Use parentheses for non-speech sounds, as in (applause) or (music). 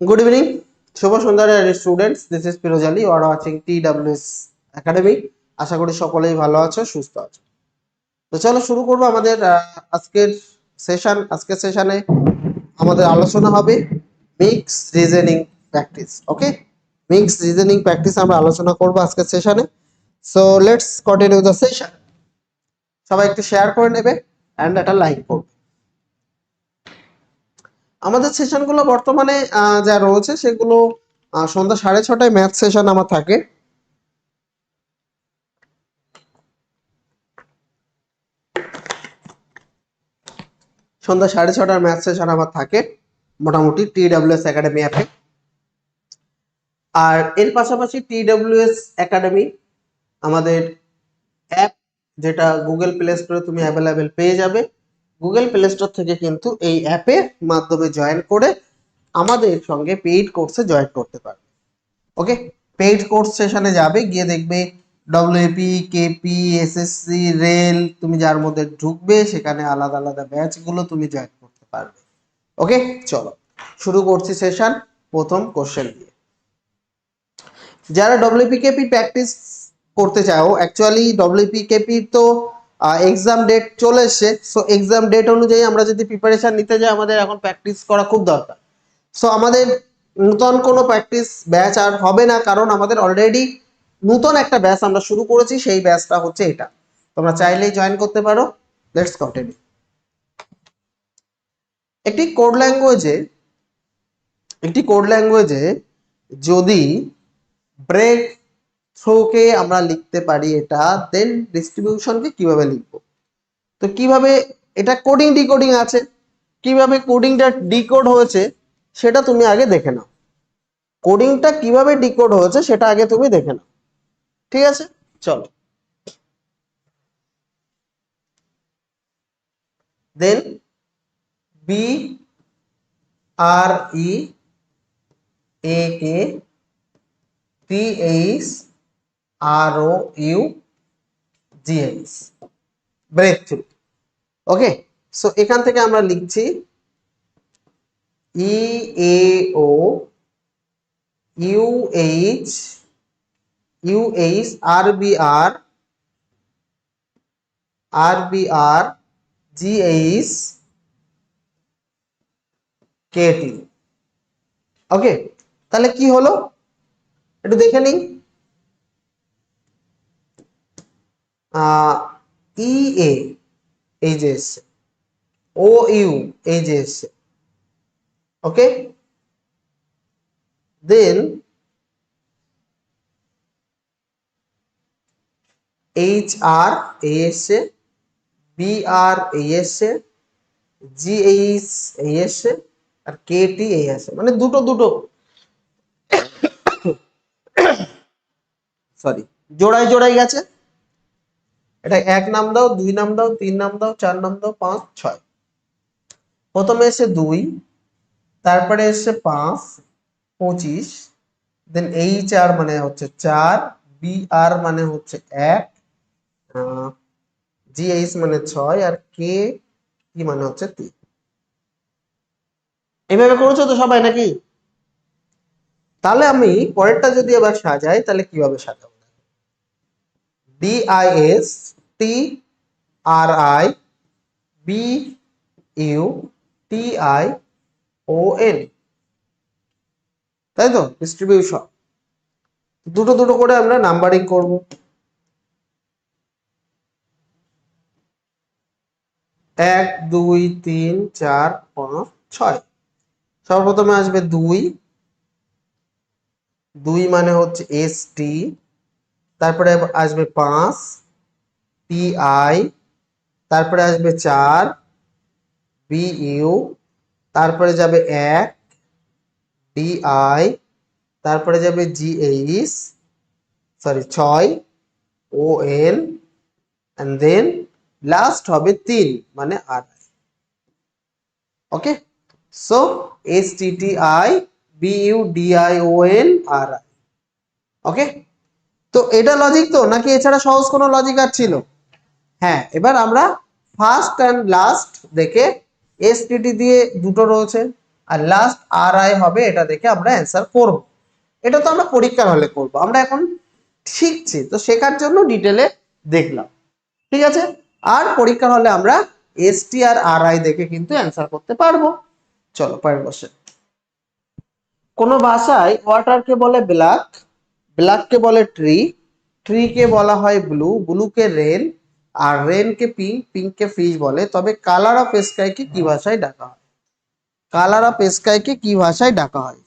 Good evening, Shubho Sandhya students. This is Firoz Ali. You are watching TWS Academy. আশা করি সকলেই ভালো আছো সুস্থ আছো। তো চলো শুরু করব আমাদের আজকের সেশন আজকের সেশনে আমাদের আলোচনা হবে mix reasoning practice okay mix reasoning practice আমরা আলোচনা করব আজকের সেশনে so let's continue the session সবাই একটু শেয়ার করে নেবে অ্যান্ড একটা লাইক করবে। আমাদের সেশনগুলো বর্তমানে যা রয়েছে সেগুলো সন্ধ্যা সাড়ে ছটায় ম্যাথ সেশন আমার থাকে। সন্ধ্যা সাড়ে ছটার ম্যাথ সেশন আমার থাকে, মোটামুটি টি ডাব্লিউএস একাডেমি অ্যাপে আর এর পাশাপাশি টি ডাব্লিউএস একাডেমি আমাদের অ্যাপ যেটা গুগল প্লে স্টোরে তুমি অ্যাভেলেবেল পেয়ে যাবে। গুগল প্লে স্টোর থেকে কিন্তু এই অ্যাপের মাধ্যমে জয়েন করে আমাদের সঙ্গে পেইড কোর্সে জয়েন করতে পারবে। ওকে পেইড কোর্স সেশনে যাবে, গিয়ে দেখবে ডব্লিউপি কেপি এসএসসি রেল তুমি যার মধ্যে ঢুকবে, সেখানে আলাদা আলাদা ব্যাচগুলো তুমি জয়েন করতে পারবে। ওকে চলো, শুরু করছি সেশন প্রথম কোশ্চেন দিয়ে। যারা ডব্লিউপিকেপি প্র্যাকটিস করতে চাও অ্যাকচুয়ালি ডব্লিউপিকেপি তো এক্সাম ডেট চলে এসছে। সো এক্সাম ডেট অনুযায়ী আমরা যদি প্রিপারেশন নিতে যাই, আমাদের এখন প্র্যাকটিস করা খুব দরকার। সো আমাদের নূতন কোনো প্র্যাকটিস ব্যাচ আর হবে না, কারণ আমাদের অলরেডি নূতন একটা ব্যাচ আমরা শুরু করেছি, সেই ব্যাচটা হচ্ছে এটা। তোমরা চাইলেই জয়েন করতে পারো। লেটস কন্টিনিউ একটি কোড ল্যাঙ্গুয়েজে একটি কোড ল্যাঙ্গুয়েজে যদি ব্রেক থ্রোকে আমরা লিখতে পারি এটা দেন ডিস্ট্রিবিউশনকে কীভাবে লিখব? তো কীভাবে এটা কোডিং ডিকোডিং আছে, কীভাবে কোডিংটা ডিকোড হয়েছে সেটা তুমি আগে দেখে নাও। কোডিংটা কীভাবে ডিকোড হয়েছে সেটা আগে তুমি দেখে নাও। ঠিক আছে? চলো। Then B R E A K T H R O U H break through okay so এখান থেকে আমরা লিখছি E A O U H U H R B R R B R G H K T okay তাহলে কি হলো? একটু দেখে নিই। ই, এ, এই যে এসছে। ও, ইউ, এই যে এসছে। ওকে? দেন এইচ, আর এই এসছে, বি, আর এই এসছে, জি এইচ এই এসছে, আর কে, টি এই আসছে মানে দুটো দুটো। (coughs) সরি জোড়ায় জোড়ায় গেছে। এটা এক নাম দাও, দুই নাম দাও, তিন নাম দাও, চার নাম দাও, পাঁচ, ছয়। প্রথমে এসে দুই, তারপরে এসে পাঁচ, পঁচিশ দেন এইচ আর মানে হচ্ছে চার বি আর মানে হচ্ছে এক জি এইচ মানে ছয় আর কে কি মানে হচ্ছে তিন। এইভাবে করেছ তো সবাই নাকি? তাহলে আমি পরেরটা যদি আবার সাজাই, তাহলে কীভাবে সাজাবো? D I S T R I B U T I O N তাই তো ডিস্ট্রিবিউশন দুটো দুটো করে আমরা নাম্বারিং করব। এক, দুই, তিন, চার, পাঁচ, ছয়। সর্বপ্রথমে আসবে দুই। দুই মানে হচ্ছে এস টি তারপরে আসবে পাঁচ পি আই তারপরে আসবে চার বি ইউ তারপরে যাবে এক ডি আই তারপরে যাবে জি এইচ সরি ছয় O N and then last হবে তিন মানে আর okay so S T T I B U D I O N R I okay তো এটা লজিক তো? নাকি এছাড়া সহজ কোনো লজিক আর ছিল? হ্যাঁ এবার আমরা ফার্স্ট অ্যান্ড লাস্ট দেখে এসটিটি দিয়ে দুটো রয়েছে, আর লাস্ট আর আই হবে, এটা দেখে আমরা অ্যান্সার করব। এটা তো আমরা পরীক্ষার হলে করব, আমরা এখন শিখছি, তো শেখার জন্য ডিটেলে দেখলাম। ঠিক আছে? আর পরীক্ষার হলে আমরা S T R R I দেখে কিন্তু অ্যান্সার করতে পারব। চলো, পরের বসে কোনো ভাষায় ওয়াটারকে বলে ব্ল্যাক ব্ল্যাককে বলে ট্রি, ট্রিকে বলা হয় ব্লু, ব্লুকে রেন, আর রেনকে পিঙ্ক পিঙ্ককে ফিশ বলে। তবে কালার অফ স্কাইকে কি ভাষায় ডাকা হয়? কালার অফ স্কাইকে কি ভাষায় ডাকা হয়?